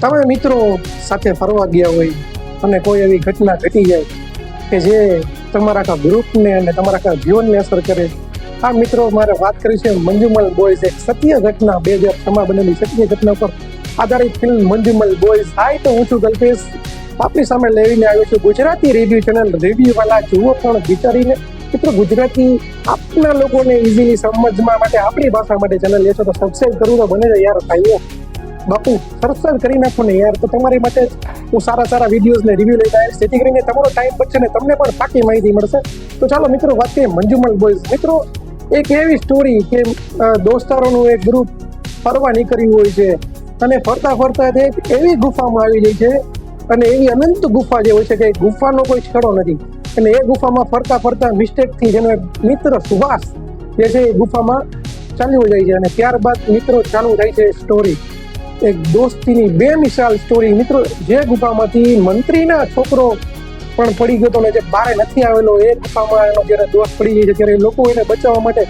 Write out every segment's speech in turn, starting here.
તમે મિત્રો સાથે ફરવા ગયા હોય અને કોઈ એવી ઘટના ઘટી જાય કે જે તમારા આખા ગ્રુપને અને તમારા આખા જીવનને અસર કરે, આ મિત્રો મારે વાત કરી છે મંજુમલ બોયઝ. એક સત્ય ઘટના બે હજાર છમાં બનેલી સત્ય ઘટના પર આધારિત ફિલ્મ મંજુમલ બોયઝ. હાય, તો હું છું કલ્પેશ. આપણી સામે લઈને આવ્યો છું ગુજરાતી રિવ્યુ ચેનલ રિવ્યુ વાલા જુઓ પણ વિચારીને. મિત્રો, ગુજરાતી આપના લોકોને ઇઝીલી સમજવા માટે, આપણી ભાષા માટે ચેનલ લેશો તો સબસ્ક્રાઈબ કરવું તો બને છે યાર ભાઈઓ. બાપુ સરસ કરી નાખો ને યાર. તો તમારી માટે હું સારા સારા વિડીયોઝ ને રિવ્યુ લઈને આવીશ. જેથી કરીને તમારો ટાઈમ બચશે ને તમને પણ પાકી માહિતી મળશે. તો ચાલો મિત્રો, વાત કરીએ મંજુમલ બોયઝ મિત્રો, એક એવી સ્ટોરી કે દોસ્તારોનું એક ગ્રુપ ફરવા નીકળ્યું હોય છે. અને ફરતા ફરતા તે એવી ગુફામાં આવી જાય છે અને એવી અનંત ગુફા જે હોય છે કે ગુફાનો કોઈ છેડો નથી. અને એ ગુફામાં ફરતા ફરતા મિસ્ટેકથી જેનો મિત્ર સુભાષ જે છે એ ગુફામાં ચાલ્યો જાય છે અને ત્યારબાદ મિત્રો ચાલુ થાય છે સ્ટોરી એક દોસ્તીની બે મિસાલ સ્ટોરી મિત્રો, જે ગુફામાંથી મંત્રીના છોકરો પણ પડી ગયો હતો ને જે બારે નથી આવેલો, એ ગુફામાં એનો જ્યારે દોસ્ત પડી જાય છે, ત્યારે લોકો એને બચાવવા માટે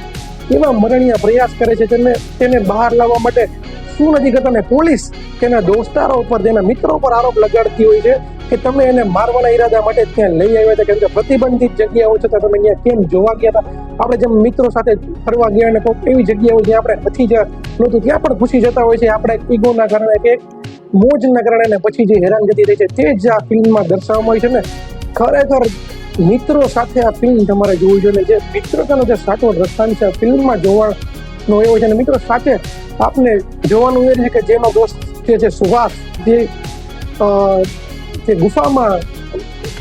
એવા મરણીય પ્રયાસ કરે છે તેને તેને બહાર લાવવા માટે શું નથી કરતા ને પોલીસ તેના દોસ્તારો ઉપર, તેના મિત્રો પર આરોપ લગાડતી હોય છે કે તમે એને મારવાના ઈરાદા માટે ત્યાં લઈ આવ્યા હતા, કેમ કે પ્રતિબંધિત જગ્યાઓ છતાં તમે અહીંયા કેમ જોવા ગયા હતા? આપણે જેમ મિત્રો સાથે ફરવા ગયા અને કોઈક એવી જગ્યાઓ જ્યાં આપણે નથી જ નહોતું, ત્યાં પણ પૂછી જતા હોય છે. આપણે ઈગોના કારણે કે મોજના કારણે અને પછી જે હેરાનગતિ રહી છે તે જ આ ફિલ્મમાં દર્શાવવામાં આવી છે ને ખરેખર મિત્રો સાથે આ ફિલ્મ તમારે જોવી જોઈએ. જે મિત્રતાનો જે સાચો રસ્તાન છે ફિલ્મમાં જોવાનો એવો છે અને મિત્રો સાથે આપને જોવાનું એ છે કે જેનો દોસ્ત જે છે સુભાષ જે જે ગુફામાં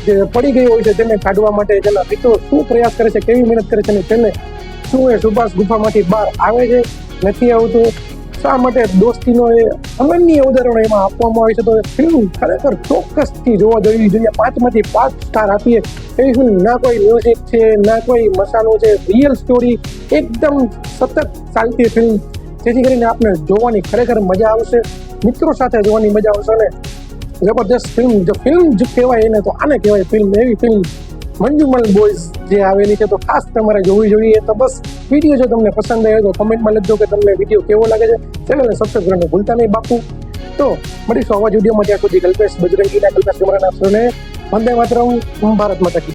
જે પડી ગયો હોય છે તેને કાઢવા માટે તેના મિત્રો શું પ્રયાસ કરે છે, કેવી મહેનત કરે છે અને તેને શું એ સુભાષ ગુફામાંથી બહાર આવે છે, નથી આવતું. શા માટે દોસ્તીનો એ અનન્ય ઉદાહરણો એમાં આપવામાં આવે છે? તો ફિલ્મ ખરેખર ચોક્કસથી જોવા જવી જોઈએ. પાંચમાંથી પાંચ સ્ટાર આપીએ. એવી ફિલ્મ ના કોઈ મ્યુઝિક છે, ના કોઈ મસાલો છે. રિયલ સ્ટોરી એકદમ સતત ચાલતી ફિલ્મ જેથી કરીને આપને જોવાની ખરેખર મજા આવશે. મિત્રો સાથે જોવાની મજા આવશે અને જબરદસ્ત ફિલ્મ જો ફિલ્મ જ કહેવાય એને, તો આને કહેવાય ફિલ્મ એવી ફિલ્મ મંજુમલ બોયઝ જે આવેલી છે, તો ખાસ તમારે જોવી જોઈએ. તો બસ વીડિયો જો તમને પસંદ આવ્યો તો કમેન્ટમાં લખજો કે તમને વીડિયો કેવો લાગે છે. ચેનલને સબસ્ક્રાઈબ કરવાનું ભૂલતા નહીં બાપુ. તો મળીશું આવા વિડીયોમાં ત્યાં સુધી કલ્પેશ બજરંગીના કલ્પેશ કમરાના સૌને વંદે માતરમ. ભારત માતા